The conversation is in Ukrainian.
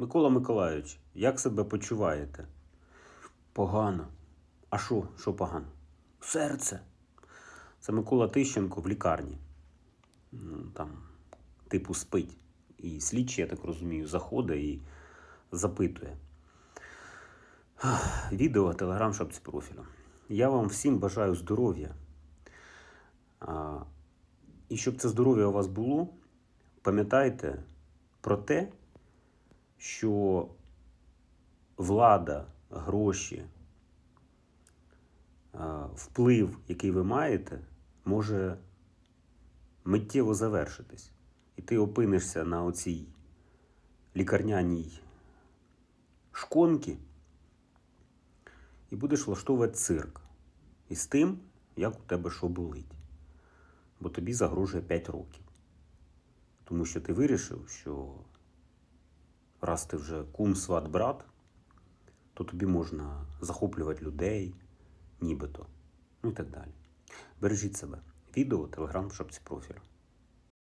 Микола Миколайович, як себе почуваєте? Погано. А що? Що погано? Серце. Це Микола Тищенко в лікарні. Ну, Там, типу, спить. І слідчий, я так розумію, заходить і запитує. Відео, телеграм, шапці профілю. Я вам всім бажаю здоров'я. І щоб це здоров'я у вас було, пам'ятайте про те, що влада, гроші, вплив, який ви маєте, може миттєво завершитись. І ти опинишся на оцій лікарняній шконці і будеш влаштовувати цирк із тим, як у тебе що болить. Бо тобі загрожує 5 років. Тому що ти вирішив, що раз ти вже кум, сват, брат, то тобі можна захоплювати людей, нібито. Ну і так далі. Бережіть себе. Відео, телеграм, шапці профілю.